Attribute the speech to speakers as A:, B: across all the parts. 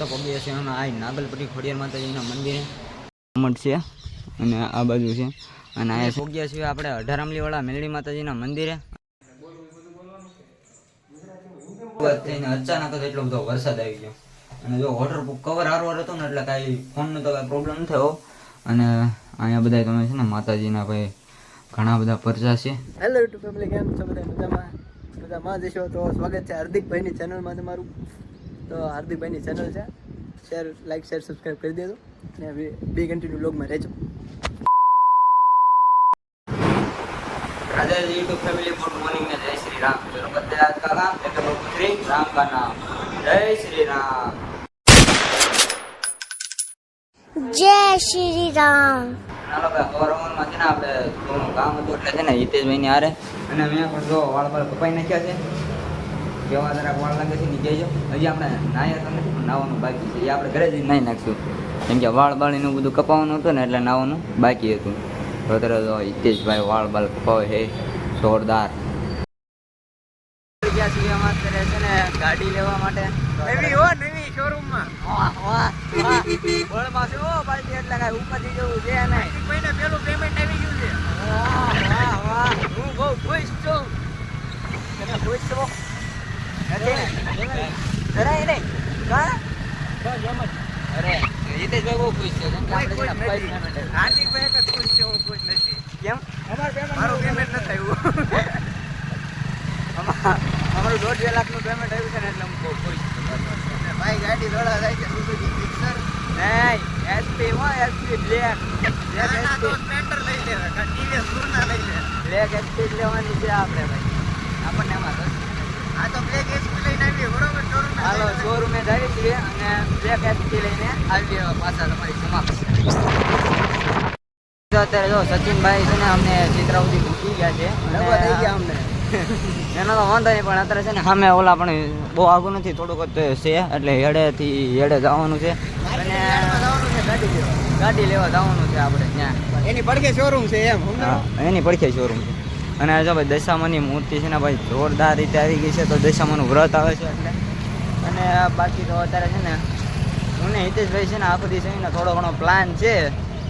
A: તો પગીએ છે હમણાં આ નાગલપટી ખોડિયાર માતાજીના મંદિરે. મઠ છે અને આ બાજુ છે. અને અહીંયા પહોંચ્યા છીએ આપણે અઢારામલીવાળા મેલડી માતાજીના મંદિરે. થઈને અચાનક જ એટલો બધો વરસાદ આવી ગયો. અને જો વોટરપ્રૂફ કવર હારવાર હતો ને એટલે કાંઈ ફોનનો તો કાંઈ પ્રોબ્લેમ થયો. અને અહીંયા બધા તમે છે ને માતાજીના ભાઈ ઘણા બધા પરચા છે.
B: હેલો ફેમિલી કેમ છો? બધા મજામાં? મજામાં જશો તો સ્વાગત છે હાર્દિકભાઈની ચેનલમાં તમારું. તો હાર્દિકભાઈની ચેનલ છે. શેર લાઈક શેર સબસ્ક્રાઈબ કરી દેજો. અને બે કન્ટિન્યુ બ્લોગમાં રહેજો.
A: Raja YouTube family good morning ને જય શ્રી રામ. રામ કા જય શ્રી રામ.
C: જય શ્રી રામ.
A: ભાઈ ઓવરઓલ છે ને આપણે કામ હતું એટલે છે ને હિતેશભાઈ ની હારે. અને મેં પણ જો વાળ પર કપાઈ નાખ્યા છે. કેવા જરાક વાળ લાગે છે ની કહેજો હજી આપણે નાહ્યા તો નથી નાવાનું બાકી છે. એ આપણે ઘરે જઈને નાહી નાખશું કેમ કે વાળ બાળીનું બધું કપાવવાનું હતું ને એટલે નાવાનું બાકી હતું. અત્યારે તો હિતેશભાઈ વાળ બાળ કપાવે છે. જોરદાર. ગયા છીએ અમે અત્યારે છે ને ગાડી લેવા માટે.
B: નવી હો નવી શોરૂમમાં
A: વાહ વાહ બળમાં છે ઓ બાકી એટલે કાંઈ ઉપરથી જવું છે નહીં.
B: મહિને પેલું પેમેન્ટ આવી ગયું છે.
A: વાહ વાહ વાહ. હું બહુ ખુશ છું. તમે ખુશ છો? અરે હિતેશભાઈ બહુ ખુશ છે.
B: હાર્દિકભાઈ એક છે નથી
A: કેમ
B: મારું પેમેન્ટ નથી આવ્યું
A: અમારું દોઢ પેમેન્ટ આવ્યું છે ને એટલે હું બહુ ખુશ
B: દોડા થાય છે સુઝુકી
A: નહીં SP SP black black SP
B: Splendor લઈ લે ટીવીએસ ગુરના લઈ લે
A: બ્લેક એસપી જ લેવાની છે આપણે ભાઈ આપણને એમાં હાલો શોરૂમે જઈએ છીએ અને બ્લેક એસપી લઈને આવીએ પાછા તમારી સમક્ષ. અત્યારે જો સચિનભાઈ છે ને અમને ચિત્રાવતી મૂકી ગયા છે.
B: થઈ ગયા અમને.
A: એનો તો વાંધો નહીં પણ અત્યારે છે ને સામે ઓલા પણ બહુ આગું નથી થોડુંક જ છે એટલે હેડેથી હેડે જવાનું છે. અને
B: ગાડી લેવા.
A: જવાનું છે આપણે ત્યાં.
B: એની પડખે શોરૂમ છે એમ
A: એની પડખે શોરૂમ છે. અને જો ભાઈ દશામાની મૂર્તિ છે ને ભાઈ જોરદાર રીતે આવી ગઈ છે તો દશામાનું વ્રત આવે છે એટલે. અને બાકી તો અત્યારે છે ને હું ને હિતેશભાઈ છે ને આખો દિવસ ને થોડો ઘણો પ્લાન છે.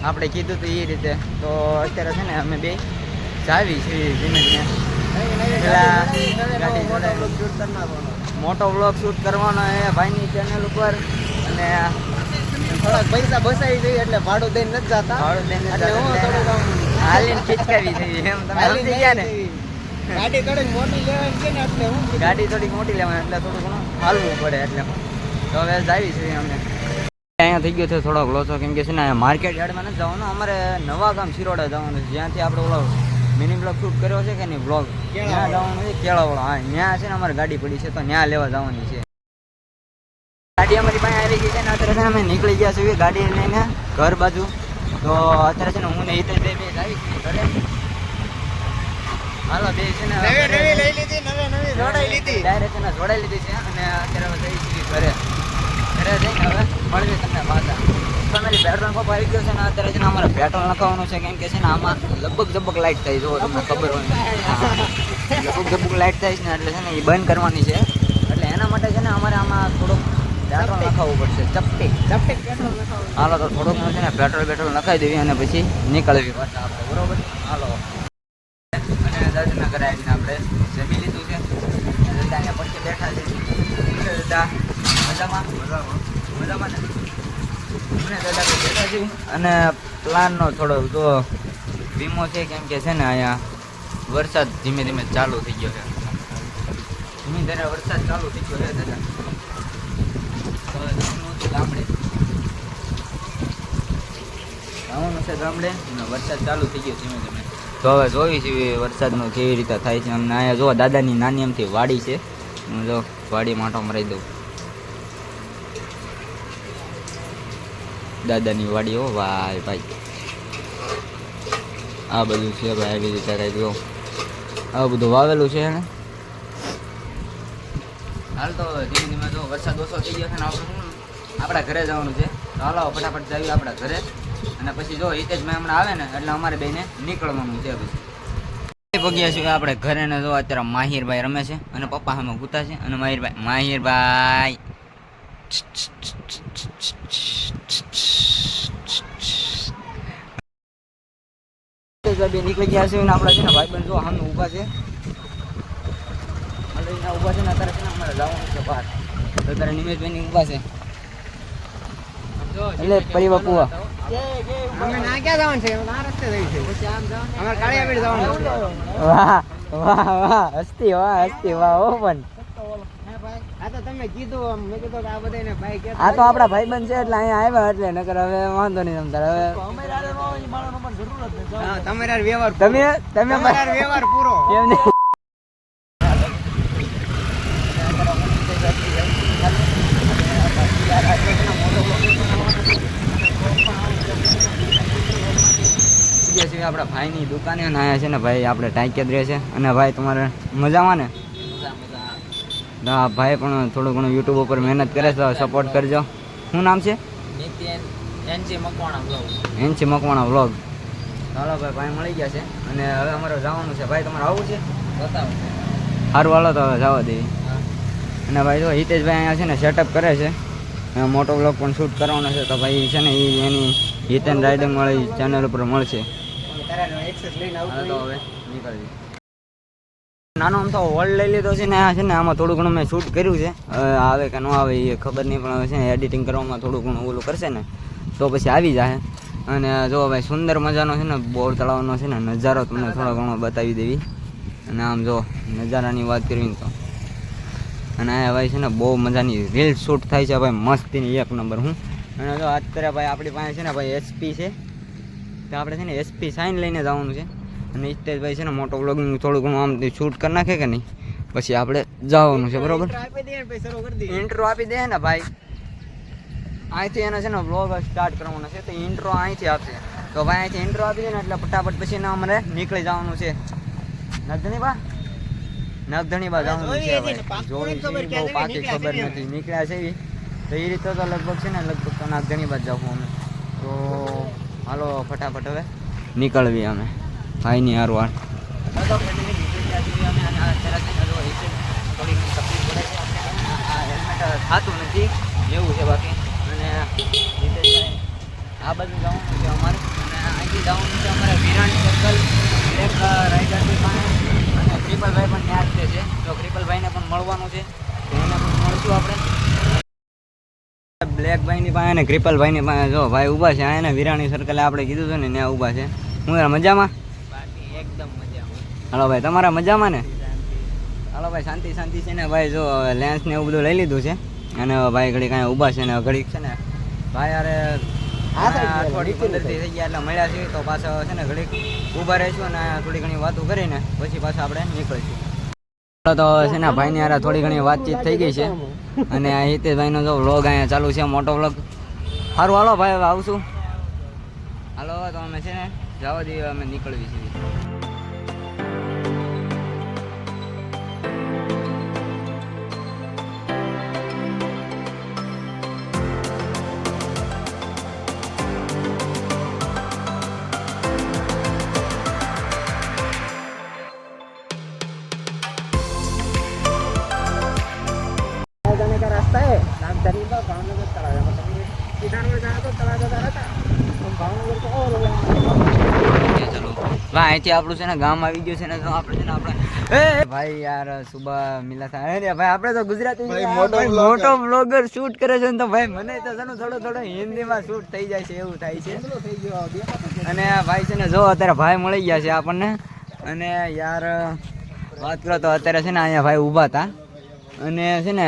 A: આપણે કીધું હતું એ રીતે. તો અત્યારે છે ને અમે બે જાવી છીએ ધીમે ધીમે. મોટો બ્લોગ શૂટ કરવાનો એ ભાઈની ચેનલ ઉપર. અને
B: થોડાક પૈસા બસાવી જોઈએ એટલે ભાડું દઈને નથી જતા.
A: ભાડું દઈને
B: એટલે હું આમ
A: હાલીને ખીચકાવી થઈ એમ તમે સમજી ગયા ને?
B: ગાડી થોડીક મોટી લેવાની છે ને એટલે હું
A: ગાડી થોડીક મોટી લેવાની એટલે થોડું ઘણું હાલવું પડે એટલે. તો હવે જાવી છે અમે અહીંયા થઈ ગયો છે થોડોક લોચો કેમ કે છે ને માર્કેટ યાર્ડમાં નથી જવાનું. અમારે નવા ગામ શિરોડા જવાનું છે. જ્યાંથી આપણે ઓલો મિની બ્લોગ શૂટ કર્યો છે કે નહીં બ્લોગ ત્યાં જવાનું છે કેળાવાળો. હા ત્યાં છે ને અમારે ગાડી પડી છે તો ત્યાં લેવા જવાની છે. ગાડી અમારી પાસે આવી ગઈ છે ને અત્યારે અમે નીકળી ગયા છીએ ગાડી લઈને ઘર બાજુ. તો અત્યારે છે ને હું ને હિતેશ બે બે લાવી ઘરે. હાલો બે છે ને
B: નવી નવી લઈ લીધી નવી નવી જોડાઈ લીધી.
A: ડાયરેક્ટ એને જોડાઈ લીધી છે અને અત્યારે જઈ છીએ ઘરે. ઘરે જઈને હવે મળવી તમને પાછા. ફેમિલી પેટ્રોલ પંપ આવી ગયો છે ને અત્યારે છે ને અમારે પેટ્રોલ નખાવવાનું છે કેમ કે છે ને આમાં લગભગ ઝબક લાઇટ થાય જો તમને ખબર હોય. લગભગ લાઇટ થાય છે ને એટલે છે ને એ બંધ કરવાની છે. એટલે એના માટે છે ને અમારે આમાં થોડુંક પેટ્રોલ નખાવવું પડશે ચપટી.
B: ચપટી પેટ્રોલ નખાવું
A: હાલો તો થોડુંક છે ને પેટ્રોલ પેટ્રોલ નખાઈ દેવી અને પછી નીકળવી પાછા આપણે બરોબર? હાલો. અને દાદાના ઘરે આવીને આપણે જમી લીધું છે. દાદા અહીંયા પડખે બેઠા છે. દાદા? મજામાં? મજામાં. ને? અને દાદા તો બેઠા છે અને પ્લાનનો થોડો તો વીમો છે કેમ કે છે ને અહીંયા વરસાદ ધીમે ધીમે ચાલુ થઈ ગયો છે. ધીમે ધીમે વરસાદ ચાલુ થઈ ગયો છે દાદા. જવાનું છે ગામડે વરસાદ ચાલુ થઈ ગયો ધીમે તો હવે જોઈ છીએ વરસાદનું કેવી રીતે થાય છે. અમને અહીંયા જો દાદાની નાની એમથી વાડી છે. હું જો વાડી માટો મરાઈ દઉં. દાદાની વાડી હો ભાઈ ભાઈ. આ બધું છે ભાઈ, આવી રીતે કંઈક જો. આ બધું વાવેલું છે ને હાલ તો ધીમે ધીમે જો વરસાદ ઓછો થઈ ગયો છે ને આપણે, આપણા ઘરે જવાનું છે. તો હાલો, ફટાફટ જઈએ આપણા ઘરે. અને પછી જો હિતેશભાઈ હમણાં આવે ને, એટલે અમારે બેને નીકળવાનું છે પછી પગ્યા છીએ આપણે ઘરે ને જો અત્યારે માહિરભાઈ રમે છે અને પપ્પા સામે ગુતા છે અને માહિરભાઈ માહિરભાઈ. નીકળી ગયા છે આપણા છે ને ભાઈબંધ જો સામે ઊભા છે. આ ઊભા છે ને અત્યારે છે ને અમારે જવાનું છે બહાર. તો અત્યારે નિમેશભાઈ ઊભા છે. એટલે
B: અમે ના ક્યાં જવાનું છે? આ રસ્તે જઈ છે અમારે કાળિયાબીડ જવાનું છે.
A: વાહ વાહ વાહ હસ્તી વાહ હસ્તી વાહ ઓ પણ.
B: આ તો તમે કીધું આમ. મેં કીધું કે આ ભાઈ કે
A: તો આપણા ભાઈબંધ છે એટલે અહીંયા આવ્યા એટલે નકર હવે વાંધો નહીં તમતાર હવે તમે તમે
B: વ્યવહાર પૂરો.
A: એમ નહીં ગયા છીએ આપણા ભાઈની દુકાને આવ્યા છે ને ભાઈ આપણે ટાંક્યા જ રહે છે. અને ભાઈ તમારે મજામાં ને? હા ભાઈ પણ થોડું ઘણું યુટ્યુબ ઉપર મહેનત કરે છે સપોર્ટ કરજો. શું નામ છે? એનસી મકવાણા વ્લોગ ચાલો ભાઈ ભાઈ મળી ગયા છે. અને હવે અમારે જવાનું છે. ભાઈ તમારે આવું છે? સારું હાલો તો હવે જવા દેવી અને ભાઈ જો હિતેશભાઈ અહીંયા છે ને સેટઅપ કરે છે. મોટો બ્લોગ પણ શૂટ કરવાનો છે. તો ભાઈ છે ને એ એની હિત એન્ડ રાઇડિંગ વાળી ચેનલ ઉપર મળશે. નાનો આમ તો હોલ્ડ લઈ લીધો છે ને આ છે ને આમાં થોડું ઘણું મેં શૂટ કર્યું છે. આવે કે ન આવે એ ખબર નહીં પણ હવે છે ને એડિટિંગ કરવામાં થોડું ઘણું ઓલું કરશે ને તો પછી આવી જાય અને જો ભાઈ સુંદર મજાનો છે ને બોર તળાવનો છે ને નજારો તમને થોડો ઘણો બતાવી દેવી. અને આમ જો નજારાની વાત કરવી તો. અને આ ભાઈ છે ને બહુ મજાની રીલ શૂટ થાય છે ભાઈ મસ્તીની એક નંબર હું. અને જો અત્યારે ભાઈ આપણી પાસે છે ને ભાઈ એસપી છે. તો આપણે છે ને એસપી સાઇન લઈને જવાનું છે. અને હિતેશભાઈ છે ને મોટો બ્લોગિંગ થોડું ઘણું આમ શૂટ કરી નાખે કે નહીં? પછી આપણે જવાનું છે બરોબર? ઇન્ટ્રો આપી દે ને ભાઈ અહીંથી એને છે ને બ્લોગ સ્ટાર્ટ કરવાનો છે તો ઇન્ટ્રો અહીંથી આપશે. તો ભાઈ અહીંથી ઇન્ટ્રો આપી દે ને એટલે ફટાફટ પછી ને અમારે નીકળી જવાનું છે. નગધણી બા નગધણી બા જવાનું છે જોઈ બહુ પાકી ખબર નથી. નીકળ્યા છે. તો એ રીતે તો લગભગ છે ને લગભગ તો નાગધણી બાદ જવું અમે. તો હાલો, ફટાફટ હવે નીકળવી અમે, ભાઈની હારવાર. થતું નથી એવું છે બાકી અને આ બાજુ જવાનું છે અમારે અને અહીંથી જવાનું છે અમારે વિરાણ સર્કલ એક રાઈડર પાસે અને ક્રિપલભાઈ પણ ત્યાં જ છે તો ક્રિપલભાઈને પણ મળવાનું છે એને પણ મળશું આપણે બ્લેકભાઈની પાસે ને ક્રિપલ ભાઈની પાસે જો ભાઈ ઊભા છે આને એને વિરાણી સર્કલે આપણે કીધું હતું ને ત્યાં ઊભા છે. હું મજામાં?
B: બાકી એકદમ મજામાં
A: હાલો ભાઈ તમારા મજામાં ને? હાલો ભાઈ શાંતિ શાંતિ છે ને? ભાઈ જો લેન્સ ને એવું બધું લઈ લીધું છે. અને ભાઈ ઘડી કાંઈ ઊભા છે ને ઘડીક છે ને ભાઈ
B: અરે
A: થોડી
B: નીચેની
A: પંદર થઈ ગયા એટલે મળ્યા છીએ. તો પાછા છે ને ઘડીક ઊભા રહીશું અને થોડી ઘણી વાતો કરીને પછી પાછા આપણે નીકળીશું. તો છે ને ભાઈની યાર થોડી ઘણી વાતચીત થઈ ગઈ છે. અને આ હિતેશભાઈનો જો વ્લોગ અહીંયા ચાલુ છે, મોટો વ્લોગ સારું હાલો ભાઈ આવશું. હાલો, તો અમે છે ને જવા દઈએ, અમે નીકળવી છીએ અહીંથી આપણું છે ને ગામ આવી ગયું છે ને તો આપણે છે ને આપણે ભાઈ યાર સુબહ મિલા થાય અરે ભાઈ આપણે તો ગુજરાતી
B: મોટો
A: બ્લોગર શૂટ કરે છે ને તો ભાઈ મને તો છે ને થોડો થોડો હિન્દીમાં શૂટ થઈ જાય છે એવું થાય છે. અને ભાઈ છે ને જો અત્યારે ભાઈ મળી ગયા છે આપણને. અને યાર વાત કરો તો અત્યારે છે ને અહીંયા ભાઈ ઊભા હતા અને છે ને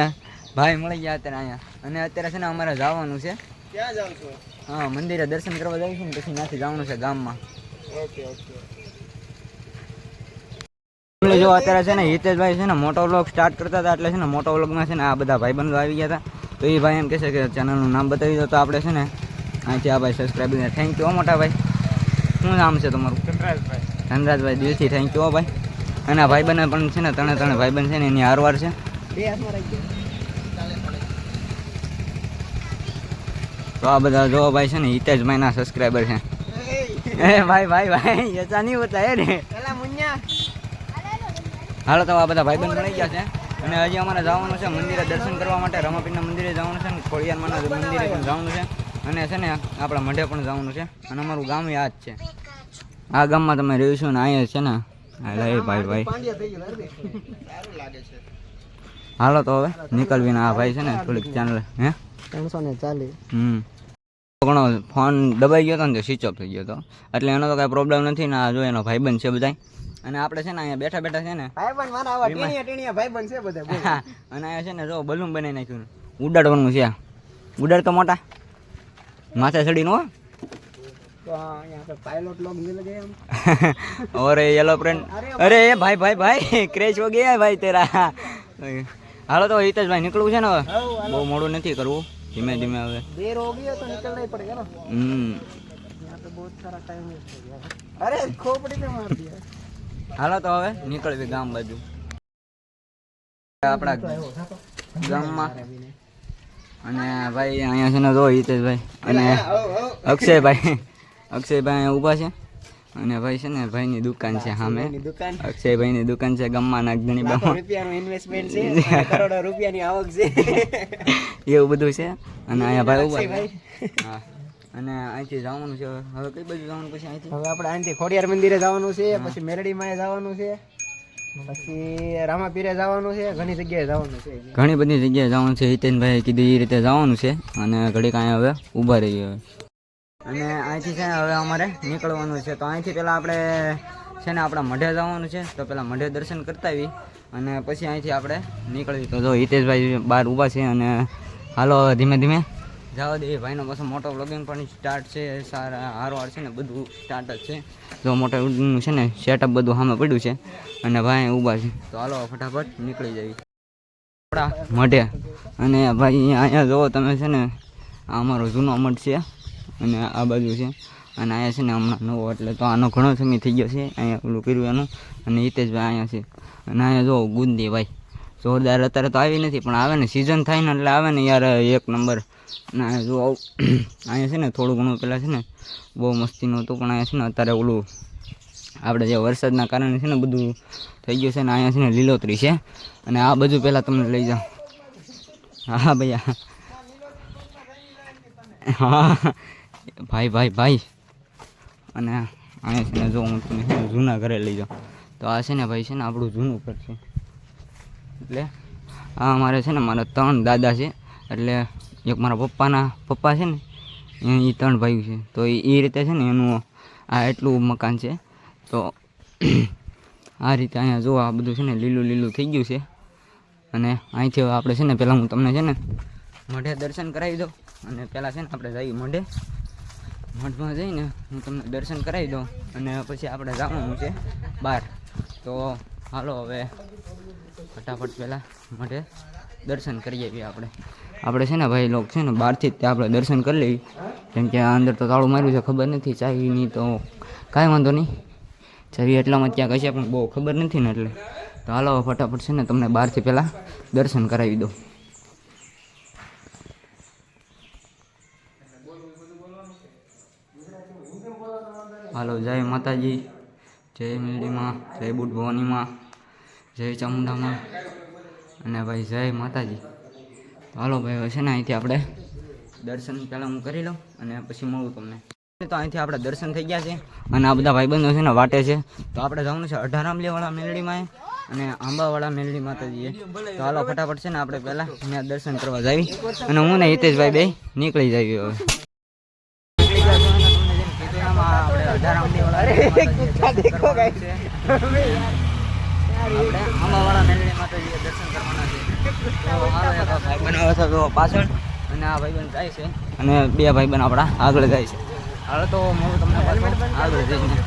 A: ભાઈ મળી ગયા અત્યારે અહીંયા. અને અત્યારે છે ને અમારે જવાનું છે.
B: ક્યાં જાવ છો?
A: હા મંદિરે દર્શન કરવા જઈશું ને પછી ત્યાંથી જવાનું છે ગામમાં.
B: Okay okay.
A: એટલે જો અત્યારે છે ને હિતેશભાઈ છે ને મોટો વ્લોગ સ્ટાર્ટ કરતા હતા એટલે છે ને મોટો વ્લોગમાં છે ને આ બધા ભાઈબંધો આવી ગયા હતા. તો એ ભાઈ એમ કહેશે કે ચેનલનું નામ બતાવી દો. તો આપણે છે ને અહીંથી આ ભાઈ સબસ્ક્રાઈબ થેન્ક યુ મોટા ભાઈ. શું નામ છે તમારું?
B: ધનરાજભાઈ.
A: ધનરાજભાઈ દિલથી થેન્ક યુ ભાઈ. અને આ ભાઈબંધ પણ છે ને ત્રણે ત્રણ ભાઈબંધ છે ને એની હારવાર છે. તો આ બધા જો ભાઈ છે ને હિતેશભાઈના સબસ્ક્રાઈબર છે. એ. ભાઈ ભાઈ ભાઈ યચા નહીં હોતા એ ને.
B: પેલા મુન્યા.
A: હાલો તો આ બધા ભાઈબંધ મળી ગયા છે. અને હજી અમારે જવાનું છે મંદિરે દર્શન કરવા માટે. રમાપીરના મંદિરે જવાનું છે ને ખોડિયારમાંના મંદિરે પણ જવાનું છે. અને છે ને આપણા મઢે પણ જવાનું છે. અને અમારું ગામ યાદ છે. આ ગામમાં તમે રહીશું ને અહીંયા છે ને. હાલે ભાઈ ભાઈ. હાલો તો હવે નીકળવીને આ ભાઈ છે ને થોડીક ચેનલ હે?
B: ત્રણસો ને ચાલીસ.
A: હમ. ઘણો ફોન દબાઈ ગયો હતો ને સ્વિચ ઓફ થઈ ગયો હતો એટલે એનો તો કાંઈ પ્રોબ્લેમ નથી ને આ જો એનો ભાઈબંધ છે બધાય. અને આપણે છે ને અહીંયા બેઠા બેઠા છે ને
B: ભાઈ પણ મારા આવા ટીણિયા ટીણિયા ભાઈ બન છે બધા
A: અને અહીંયા છે ને જો બલૂન બનાવી નાખ્યું ઉડાડવાનું છે ઉડાડ તો મોટા. માથે ચડીને હો. અરે યલો ફ્રેન્ડ અરે ભાઈ ભાઈ ભાઈ ક્રેશ હો ભાઈ તેરા. હાલો તો હિતેશભાઈ નીકળવું છે ને બહુ મોડું નથી કરવું. ધીમે ધીમે હવે.
B: દેર હો
A: હાલો તો હવે નીકળવી ગામ બાજુ. આપણા ગામમાં. અને ભાઈ અહીંયા છે ને જો હિતેશભાઈ અને અક્ષયભાઈ. અક્ષયભાઈ ઊભા છે. અને ભાઈ છે ને ભાઈની દુકાન છે સામે. અક્ષયભાઈની દુકાન છે ગામમાં નાગધણી બામાં.
B: રૂપિયાનું ઇન્વેસ્ટમેન્ટ છે કરોડો રૂપિયાની આવક છે.
A: એવું બધું છે. અને અહીંયા ભાઈ ઊભા હા. અને અહીંથી જવાનું છે. હવે. કઈ બાજુ જવાનું પછી અહીંથી?
B: હવે આપણે અહીંથી ખોડિયાર મંદિરે જવાનું છે પછી મેરડીમાં જવાનું છે પછી રામાપીરે જવાનું છે ઘણી જગ્યાએ જવાનું છે.
A: ઘણી બધી જગ્યાએ જવાનું છે. હિતેનભાઈ કીધું એ રીતે જવાનું છે અને ઘડી કાંઈ હવે ઊભા રહીએ હવે. અને અહીંથી છે ને હવે અમારે નીકળવાનું છે. તો અહીંથી પહેલાં આપણે છે ને આપણા મઢે જવાનું છે. તો પહેલાં મઢે દર્શન કરતા આવી અને પછી અહીંથી આપણે નીકળવી તો જો હિતેશભાઈ બહાર ઊભા છે અને હાલો હવે ધીમે ધીમે. જવા દે. ભાઈનો પાસે મોટો બ્લોગિંગ પણ સ્ટાર્ટ છે, સારા હારવાર છે ને બધું સ્ટાર્ટ જ છે. જો મોટો છે ને સેટઅપ બધું સામે પડ્યું છે અને ભાઈ ઊભા છે. તો હાલો ફટાફટ નીકળી જઈએ. આપણા મઢે અને ભાઈ અહીંયા જુઓ તમે છે ને, આ અમારો જૂનો મઠ છે અને આ બાજુ છે. અને અહીંયા છે ને હમણાં નવો, એટલે તો આનો ઘણો સમય થઈ ગયો છે, અહીંયા ઓલું કર્યું એનું. અને હિતેશભાઈ અહીંયા છે. અને અહીંયા જુઓ ગુંદી ભાઈ જોરદાર અત્યારે તો આવી નથી પણ આવે ને સિઝન થાય ને એટલે આવે ને યાર એક નંબર ના જો અહીંયા છે ને થોડું ઘણું પહેલાં છે ને બહુ મસ્તીનું હતું પણ અહીંયા છે ને અત્યારે ઓલું આપણે જે વરસાદના કારણે છે ને બધું થઈ ગયું છે ને અહીંયા છે ને લીલોતરી છે અને આ બધું પહેલાં તમને લઈ જાઉં હા ભૈયા હા ભાઈ ભાઈ ભાઈ અને અહીંયા છે ને જો હું તમને જૂના ઘરે લઈ જાઉં તો આ છે ને ભાઈ છે ને આપણું જૂનું ઘર છે એટલે, આ અમારે છે ને, મારા ત્રણ દાદા છે. એટલે એક મારા પપ્પાના પપ્પા છે ને, એ ત્રણ ભાઈઓ છે. તો એ રીતે છે ને, એનું આ એટલું મકાન છે. તો આ રીતે અહીંયા જો આ બધું છે ને, લીલું લીલું થઈ ગયું છે. અને અહીંથી આપણે છે ને, પહેલાં હું તમને છે ને, મઢે દર્શન કરાવી દઉં. અને પહેલાં છે ને, આપણે જઈએ મઢે. મઢમાં જઈને હું તમને દર્શન કરાવી દઉં. અને પછી આપણે જવાનું છે બહાર. તો હાલો, હવે ફટાફટ પહેલાં માટે દર્શન કરી આવીએ આપણે. આપણે છે ને ભાઈ લોક છે ને બહારથી જ ત્યાં આપણે દર્શન કરી લેવી કેમ કે અંદર તો તાળું માર્યું છે, ખબર નથી ચાવીની તો કાંઈ વાંધો નહીં. ચાવી એટલામાં ત્યાં હશે પણ બહુ ખબર નથી ને એટલે. તો હાલો ફટાફટ છે ને તમને બહારથી પહેલાં દર્શન કરાવી દો હાલો, જય માતાજી, જય મિલડીમાં, જય બુટ ભવાનીમાં. જય ચામુંડામાં. અને ભાઈ જય માતાજી. હાલો ભાઈ છે ને અહીંથી આપણે દર્શન પહેલાં હું કરી લઉં અને પછી મળું તમને. તો અહીંથી આપણે દર્શન થઈ ગયા છે અને આ બધા ભાઈબંધો છે ને વાટે છે. તો આપણે જવાનું છે અઢારામલીવાળા મેલડીમાં અને આંબાવાળા મેલડી માતાજીએ. તો હાલો ફટાફટ છે ને આપણે પહેલાં ત્યાં દર્શન કરવા જાવી. અને હું ને હિતેશભાઈ બે નીકળી જઈએ હવે. આપણે અઢારામલીવાળા માતાજીએ દર્શન કરવાના છે. આપણે આંબાવાળા મેલડી માતાજીએ દર્શન કરવાના છે. તો પાછળ, અને આ ભાઈબંધ જાય છે, અને બે ભાઈબંધ આપણા આગળ જાય છે. હાલો તો હું તમને પાછું આગળ જઈને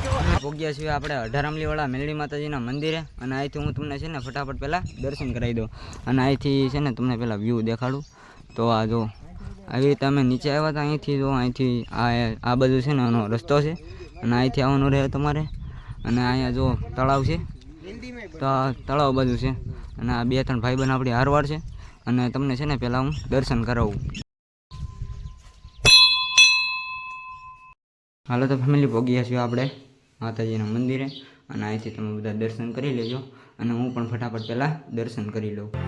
A: ભોગ્યા છીએ આપણે અઢારામલીવાળા મેલડી માતાજીના મંદિરે, અને અહીંથી હું તમને છે ને ફટાફટ પહેલાં દર્શન કરાવી દઉં. અને અહીંથી છે ને તમને પહેલાં વ્યૂ દેખાડું. તો આ જો, આવી રીતે અમે નીચે આવ્યા હતા, અહીંથી જો, અહીંથી આ આ બાજુ છે ને એનો રસ્તો છે. અને અહીંથી આવવાનું રહે તમારે. અને અહીંયા જો તળાવ છે તો આ તળાવ બાજુ છે. અને આ બે ત્રણ ભાઈબંધ આપણી હારવાર છે. અને તમને છે ને પહેલાં હું દર્શન કરાવું. હાલો તો ફેમિલી ભોગ્યા છીએ આપણે માતાજીના મંદિરે. અને અહીંથી તમે બધા દર્શન કરી લેજો. અને હું પણ ફટાફટ પહેલાં દર્શન કરી લઉં.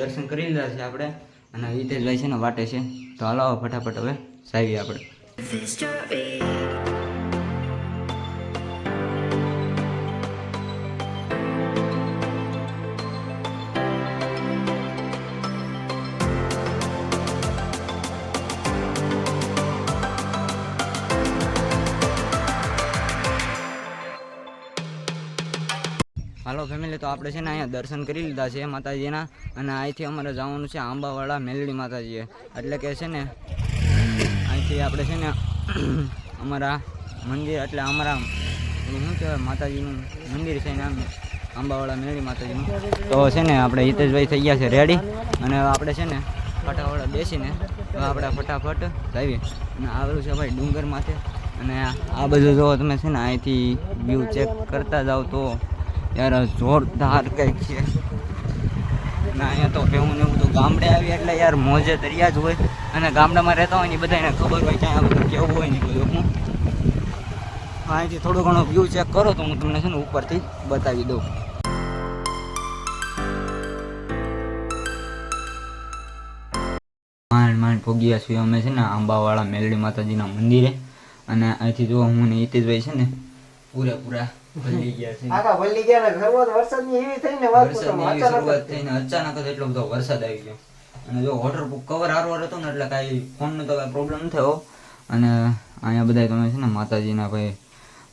A: દર્શન કરી લીધા છે આપણે. અને હિતેશભાઈ છે ને વાટે છે. તો હાલો ફટાફટ હવે સાવી આપણે. હાલો ફેમિલી તો આપણે છે ને અહીંયા દર્શન કરી લીધા છે માતાજીના. અને અહીંથી અમારે જવાનું છે આંબાવાળા મેલડી માતાજીએ. એટલે કે છે ને, અહીંથી આપણે છે ને અમારા મંદિર, એટલે અમારા શું કહેવાય, માતાજીનું મંદિર છે ને આંબાવાળા મેલડી માતાજીનું. તો છે ને આપણે હિતેશભાઈ થઈ ગયા છે રેડી અને આપણે છે ને ફટાફટ બેસીને તો આપણે ફટાફટ જઈએ. અને આવેલું છે ભાઈ ડુંગર માથે. અને આ બધું જો તમે છે ને અહીંથી વ્યૂ ચેક કરતા જાઓ તો યાર જોરદાર કંઈક છે. ના, અહીંયા તો કેવું ને બધું ગામડે આવી એટલે યાર મોજે દરિયા જ હોય. અને ગામડામાં રહેતા હોય ને બધાને ખબર હોય ક્યાં બધું કેવું હોય ને બધું. હું અહીંથી થોડો ઘણો વ્યૂ ચેક કરો તો હું તમને છે ને ઉપરથી બતાવી દઉં. માંડ માંડ પોગ્યા છીએ અમે છે ને આંબાવાળા મેલડી માતાજીના મંદિરે. અને અહીંથી જો હું ને હિતેશભાઈ છે ને પૂરેપૂરા ભલી ગયા છે.
B: આખા વલ્લી ગયા ને શરૂઆત વરસાદની એવી થઈ ને વાત પૂછો
A: વરસાદની એવી
B: અચાનક
A: જ એટલો બધો વરસાદ આવી ગયો. અને જો વોટરપ્રૂફ કવર હારવાર હતો ને એટલે કાંઈ ફોનનો તો કાંઈ પ્રોબ્લેમ ન થયો. અને અહીંયા બધા તમે છે ને માતાજીના ભાઈ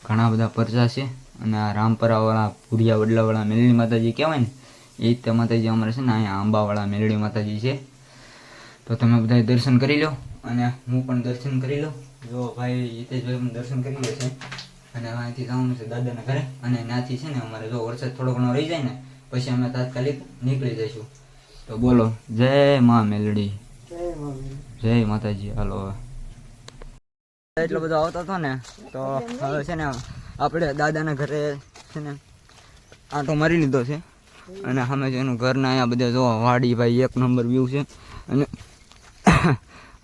A: ઘણા બધા પરચા છે. અને આ રામપરાવાળા ભુરિયા વડલાવાળા મેલડી માતાજી કહેવાય ને એ રીતે માતાજી અમારે છે ને અહીંયા આંબાવાળા મેલડી માતાજી છે. તો તમે બધા દર્શન કરી લો. અને હું પણ દર્શન કરી લઉં. જો ભાઈ હિતેશભાઈ પણ દર્શન કરી લે છે. અને અહીંથી જવાનું છે દાદાના ઘરે. અને ત્યાંથી છે ને અમારે જો વરસાદ થોડો ઘણો રહી જાય ને પછી અમે તાત્કાલિક નીકળી જઈશું. તો બોલો જય મા મેલડી.
B: જય
A: માતાજી હાલો એટલો બધો આવતો હતો ને તો હવે છે ને આપણે દાદાના ઘરે છે ને આંટો મારી લીધો છે. અને સામે છે એનું ઘરના અહીંયા બધા જો વાડી ભાઈ એક નંબર વ્યૂ છે. અને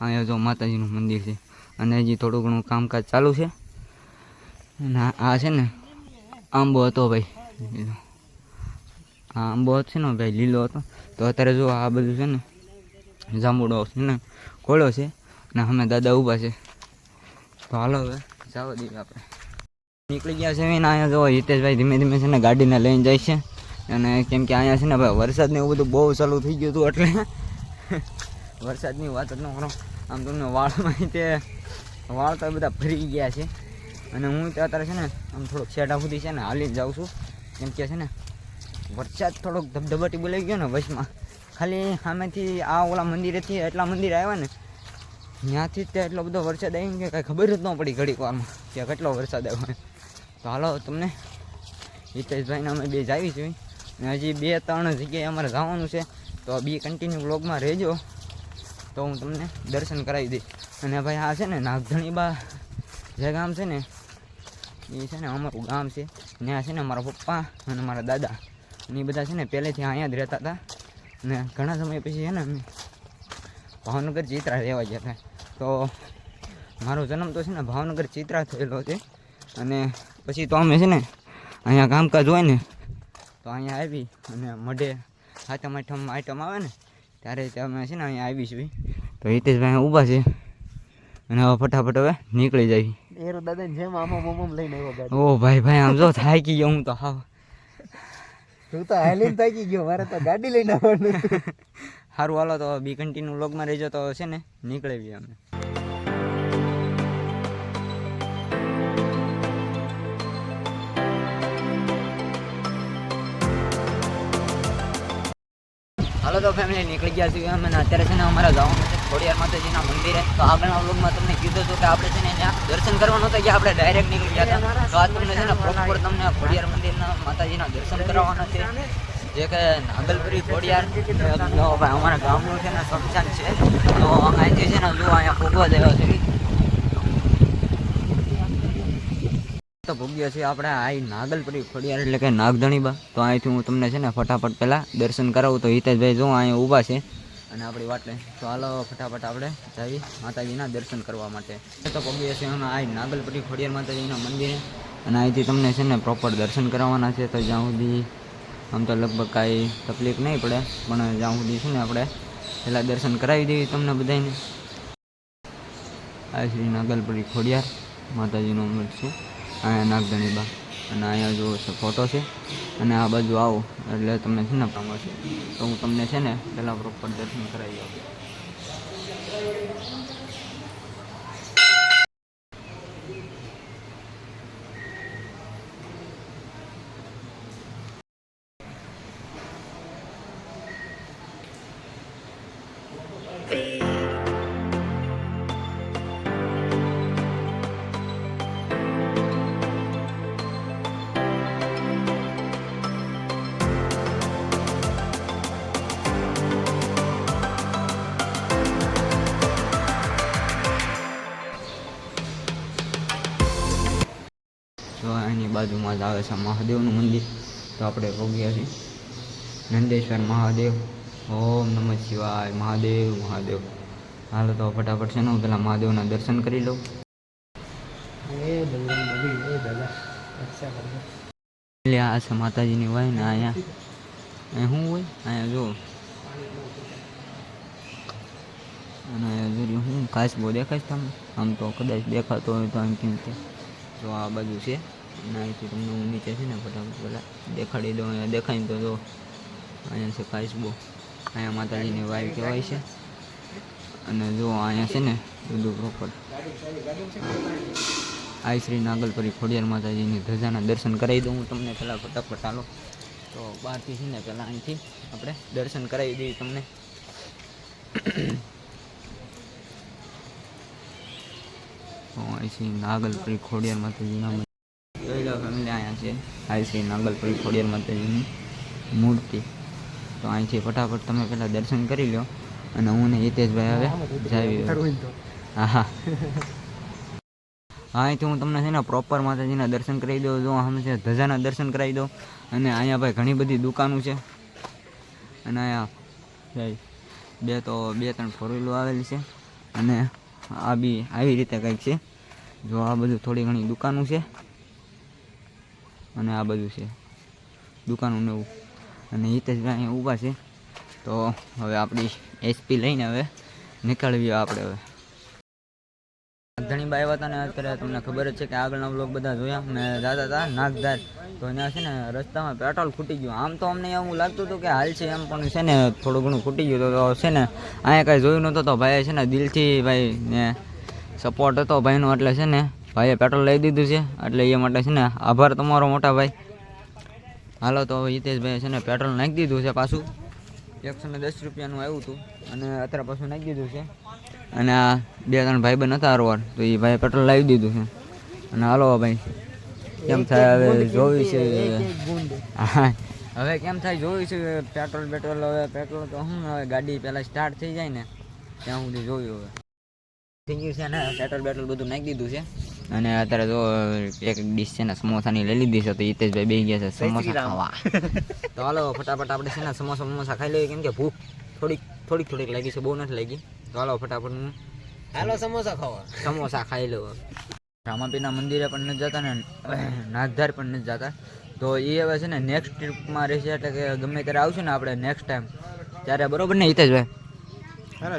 A: અહીંયા જો માતાજીનું મંદિર છે. અને હજી થોડું ઘણું કામકાજ ચાલુ છે. અને આ- છે ને આંબો હતો ભાઈ. આ આંબો છે ને ભાઈ, લીલો હતો. તો અત્યારે જો આ બધું છે ને જાંબુડો છે ને કોળો છે અને અમે દાદા ઊભા છે. તો હાલો હવે જવા દઈએ આપણે. નીકળી ગયા છે ને અહીંયા જો હિતેશભાઈ ધીમે ધીમે છે ને ગાડીને લઈને જાય છે. અને કેમ કે અહીંયા છે ને ભાઈ વરસાદને એવું બધું બહુ ચાલુ થઈ ગયું હતું એટલે વરસાદની વાત જ ન કરો. આમ તમને વાળમાં તે વાળ તો બધા ફરી ગયા છે. અને હું તો અત્યારે છે ને આમ થોડોક શેઢા સુધી છે ને હાલી જ જાઉં છું. કેમ કે છે ને વરસાદ થોડોક ધબધબાટી બોલાઈ ગયો ને વચમાં. ખાલી સામેથી આ ઓલા મંદિરેથી એટલા મંદિર આવ્યા ને, ત્યાંથી તે એટલો બધો વરસાદ આવી કે કાંઈ ખબર જ ન પડી ઘડીક વારમાં કે કેટલો વરસાદ આવ્યો તો હાલો તમને હિતેશભાઈને અમે બે જાવી છીએ ને હજી બે ત્રણ જગ્યાએ અમારે જવાનું છે. તો બી કન્ટિન્યુ બ્લોગમાં રહેજો. તો હું તમને દર્શન કરાવી દઈશ. અને ભાઈ આ છે ને નાગધણી બા જે ગામ છે ને એ છે ને અમારું ગામ છે. ત્યાં છે ને મારા પપ્પા અને મારા દાદા. અને એ બધા છે ને પહેલેથી અહીંયા જ રહેતા હતા. અને ઘણા સમય પછી છે ને અમે ભાવનગર ચિત્રા રહેવા ગયા હતા. તો મારો જન્મ તો છે ને ભાવનગર ચિત્રા થયેલો છે. અને પછી તો અમે છે ને અહીંયા કામકાજ હોય ને તો અહીંયા આવી અને મઢે હાથમ આઠમ આઈટમ આવે ને ત્યારે અમે છે ને અહીંયા આવીશું તો હિતેશભાઈ ઊભા છે. અને હવે ફટાફટ હવે નીકળી જાય.
B: એરો દાદા જેમ આમાં મોમમ લઈને આવ્યો ગાડી.
A: ઓ ભાઈ ભાઈ આમ જો થાકી ગયો હું તો હાવ.
B: તું તો હાલીને થાકી ગયો મારે તો ગાડી લઈને આવવાનું.
A: સારું હાલો તો બી કન્ટિન્યુ લોગમાં રહેજો તો છે ને નીકળેવી અમે. હાલો તો ફેમિલી નીકળી ગયા છીએ અમે અત્યારે છે ને અમારા જવાનું છે. ખોડિયાર માતાજીના મંદિરે. તો આગળના વ્લોગમાં તમને કીધું હતું કે આપણે છે ને ત્યાં દર્શન કરવાનું હતા કે આપણે ડાયરેક્ટ નીકળી ગયા હતા. તો આ તમને છે ને પ્રોપર તમને ખોડિયાર મંદિરના માતાજીના દર્શન કરાવવાના છે. જે કે નાગલપુરી ખોડિયાર ભાઈ અમારા ગામનું છે ને શમશાન છે. તો અહીંથી છે ને જો અહીંયા ભોગવા દેવા છે. તો ભોગ્યો છે આપણે આ નાગલપુરી ખોડિયાર એટલે કે નાગધણીબા. તો અહીંથી હું તમને છે ને ફટાફટ પહેલાં દર્શન કરાવું. તો હિતેશભાઈ જો અહીંયા ઊભા છે. અને આપણી વાટલે. તો હાલો, ફટાફટ આપણે જઈએ માતાજીના દર્શન કરવા માટે. તો પગીએ અમે આ નાગલપુરી ખોડિયાર માતાજીના મંદિરે. અને અહીંથી તમને છે ને પ્રોપર દર્શન કરાવવાના છે, તો જ્યાં સુધી આમ તો લગભગ કાંઈ તકલીફ નહીં પડે, પણ જ્યાં સુધી છે ને આપણે પહેલાં દર્શન કરાવી દેવી તમને બધાને. આ શ્રી નાગલપટ્ટી ખોડિયાર માતાજીનું મંદિર છે અહીંયા નાગધણી બા અને અહીંયા જો છે ફોટો છે. અને આ બાજુ આવો, એટલે તમને છે ને કામ છે તો હું તમને છે ને પહેલાં પ્રોપર દર્શન કરાવી આવું તો એની બાજુમાં જ આવે છે મહાદેવનું મંદિર. તો આપણે પહોંચ્યા છીએ નંદેશ્વર મહાદેવ. ઓમ નમઃ શિવાય મહાદેવ મહાદેવ. હાલો તો ફટાફટ છે ને હું પેલા મહાદેવના દર્શન કરી લઉં.
B: એ બજરંગ બલી એ દાદા. રક્ષા કરજો.
A: એટલે આ છે માતાજીની વાય ને અહીંયા. અહીં શું હોય? અહીંયા જો અને અહીંયા જોયું હું કાચબો દેખાય છે તમને? આમ તો કદાચ દેખાતો હોય તો આમ કેમ છે જો આ બાજુ છે. અહીંથી તમને હું નીચે છે ને ફટાફટ પહેલાં દેખાડી દઉં, અહીંયા દેખાય ને તો જો. અહીંયા છે કાચબો અહીંયા માતાજીની વાય કહેવાય છે. અને જો અહીંયા છે ને બધું પ્રોપર આ શ્રી નાગલપરી ખોડિયાર માતાજીની ધજાના દર્શન કરાવી દઉં હું તમને પહેલાં ફટાફટ. હાલો. તો બહારથી છે ને પહેલાં અહીંથી આપણે દર્શન કરાવી દઈએ તમને. શ્રી નાગલપરી ખોડિયાર માતાજીના ફેમિલી અહીંયા છે. આ શ્રી નાગલપરી ખોડિયાર માતાજીની મૂર્તિ. તો અહીંથી ફટાફટ તમે પહેલાં દર્શન કરી લો અને હું ને હિતેશભાઈ હવે જાવી હા હા અહીંથી હું તમને છે ને પ્રોપર માતાજીના દર્શન કરાવી દઉં. જો આમ છે ધજાના દર્શન કરાવી દઉં. અને અહીંયા ભાઈ ઘણી બધી દુકાનો છે. અને અહીંયા બે તો બે ત્રણ ફોર વ્હીલો આવેલી છે. અને આ બી આવી રીતે કંઈક છે. જો આ બધું થોડી ઘણી દુકાનો છે. અને આ બધું છે. દુકાનું ને એવું. અને હિતેશભાઈ અહીંયા ઊભા છે. તો હવે આપણી એસપી લઈને હવે નીકળવી આપણે હવે. ઘણી બાઈ હતા ને અત્યારે તમને ખબર જ છે કે આગળના બ્લોગ બધા જોયા. મેં જતા હતા નાગધાર તો અહીંયા છે ને રસ્તામાં પેટ્રોલ ખૂટી ગયું. આમ તો અમને એવું લાગતું હતું કે હાલ છે એમ, પણ છે ને થોડું ઘણું ખૂટી ગયું તો છે ને અહીંયા કાંઈ જોયું નહોતું તો ભાઈ છે ને દિલથી ભાઈ ને સપોર્ટ હતો ભાઈનો એટલે છે ને ભાઈએ પેટ્રોલ લઈ દીધું છે, એટલે એ માટે છે ને આભાર તમારો મોટા ભાઈ. હાલો તો હિતેશભાઈ છે ને પેટ્રોલ નાખી દીધું છે પાછું. એકસો ને દસ રૂપિયાનું આવ્યું હતું અને અત્યારે પાછું નાખી દીધું છે. અને આ બે ત્રણ ભાઈ બંધ હતા અરવાર તો એ ભાઈ પેટ્રોલ લાવી દીધું છે. અને હાલો ભાઈ, કેમ થાય હવે જોયું છે હવે કેમ થાય જોયું છે, પેટ્રોલ પેટ્રોલ, હવે પેટ્રોલ તો શું હવે ગાડી પહેલાં સ્ટાર્ટ થઈ જાય ને, ત્યાં સુધી જોયું હવે. થઈ ગયું છે ને, પેટ્રોલ પેટ્રોલ બધું નાખી દીધું છે. અને અત્યારે જો એક ડીશ છે ને સમોસાની લઈ લીધી છે તો હિતેશભાઈ બેસી ગયા છે સમોસા ખાવા. તો હાલો ફટાફટ આપણે છે ને સમોસા સમોસા ખાઈ લઈએ કેમ કે ભૂખ થોડીક થોડીક થોડીક લાગી છે બહુ નથી લાગી. તો હાલો ફટાફટ હું
B: હાલો સમોસા ખાવા.
A: સમોસા ખાઈ લો રામાપીના મંદિરે પણ નથી જતા ને નાધાર પણ નથી જતા. તો એ હવે છે ને નેક્સ્ટ ટ્રીપમાં રહેશે એટલે કે ગમે ત્યારે આવશું ને આપણે નેક્સ્ટ ટાઈમ ત્યારે બરોબર ને હિતેશભાઈ?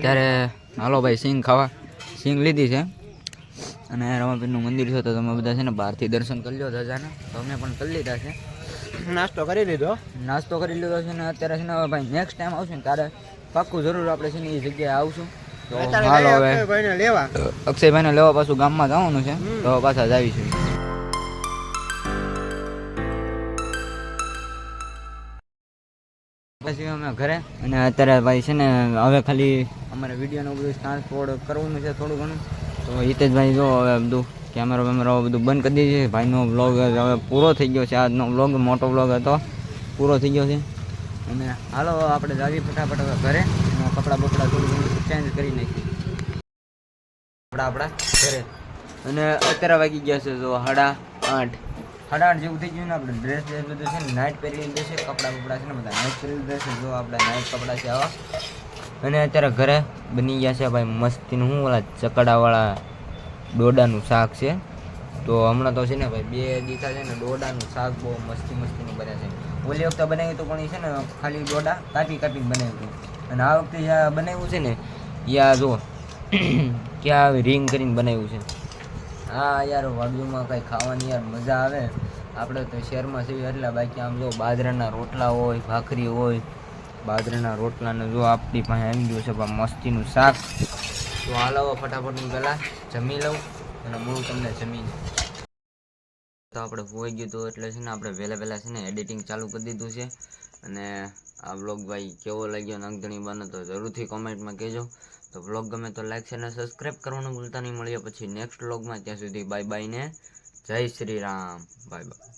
A: ત્યારે હાલો ભાઈ સિંગ ખાવા. સિંગ લીધી છે. અને રમાપીરનું મંદિર છે તો તમે બધા છે ને બહારથી દર્શન કરી લો ધજાના તો અમે પણ કરી લીધા છે.
B: નાસ્તો કરી લીધો?
A: નાસ્તો કરી લીધો છે ને અત્યારે છે ને ભાઈ નેક્સ્ટ ટાઈમ આવશું ને ત્યારે પાક્કું જરૂર આપણે છે ને એ જગ્યાએ આવશું. તો હાલો હવે.
B: લેવા.
A: અક્ષયભાઈને લેવા પાછું ગામમાં જવાનું છે. તો પાછા જ આવીશું. પછી અમે ઘરે અને અત્યારે ભાઈ છે ને હવે ખાલી અમારે વિડીયોનું બધું ટ્રાન્સપોર્ટ કરવાનું છે થોડું ઘણું. તો હિતેશભાઈ જો હવે બધું કેમેરો વેમેરો બધું બંધ કરી દીધું છે. ભાઈનો બ્લોગ હવે પૂરો થઈ ગયો છે. આજનો બ્લોગ મોટો બ્લોગ હતો. પૂરો થઈ ગયો છે. અને હાલો આપણે જાવી ફટાફટ ઘરે. કપડાં બપડા થોડું ચેન્જ કરી નાખીએ. કપડાં આપણા ઘરે. અને અત્યારે વાગી ગયા છે જો સાડા આઠ. સાડા આઠ જેવું થઈ ગયું ને આપણે. ડ્રેસ ડ્રેસ બધું છે ને નાઇટ પહેરી લીધું છે કપડાં બપડા છે ને બધા નાઇટ પહેરી લીધા છે જો આપણા નાઇટ કપડાં છે આવા. અને અત્યારે ઘરે બની ગયા છે ભાઈ મસ્તીનું શું ઓલા ચકડાવાળા ડોડાનું શાક છે. તો હમણાં તો છે ને ભાઈ બે દીથા છે ને ડોડાનું શાક બહુ મસ્તી મસ્તીનું બન્યા છે. ઓલી વખતે બનાવ્યું હતું પણ એ છે ને ખાલી ડોડા કાપી કાપીને બનાવ્યું હતું. અને આ વખતે જે બનાવ્યું છે ને, એ આ જો ક્યાં રિંગ કરીને બનાવ્યું છે. હા યાર, વાડીઓમાં કંઈ ખાવાની યાર મજા આવે. આપણે તો શહેરમાં છીએ એટલે બાકી આમ જો બાજરાના રોટલા હોય, ભાખરી હોય બાજરાના રોટલાને જો આપણી પાસે આવી ગયું છે પણ મસ્તીનું શાક. તો હાલ ફટાફટ હું પહેલાં જમી લઉં અને મૂળ તમને જમીને તો આપણે હોઈ ગયું હતું એટલે છે ને આપણે વહેલા વહેલા છે ને એડિટિંગ ચાલુ કરી દીધું છે. અને આ વ્લોગ ભાઈ કેવો લાગ્યો નંગધણી બને તો જરૂરથી કોમેન્ટમાં કહેજો. તો વ્લોગ ગમે તો લાઈક છે અને સબસ્ક્રાઈબ કરવાનું ભૂલતા નહીં. મળીએ પછી નેક્સ્ટ બ્લોગમાં ત્યાં સુધી બાય બાય ને જય શ્રી રામ. Bye bye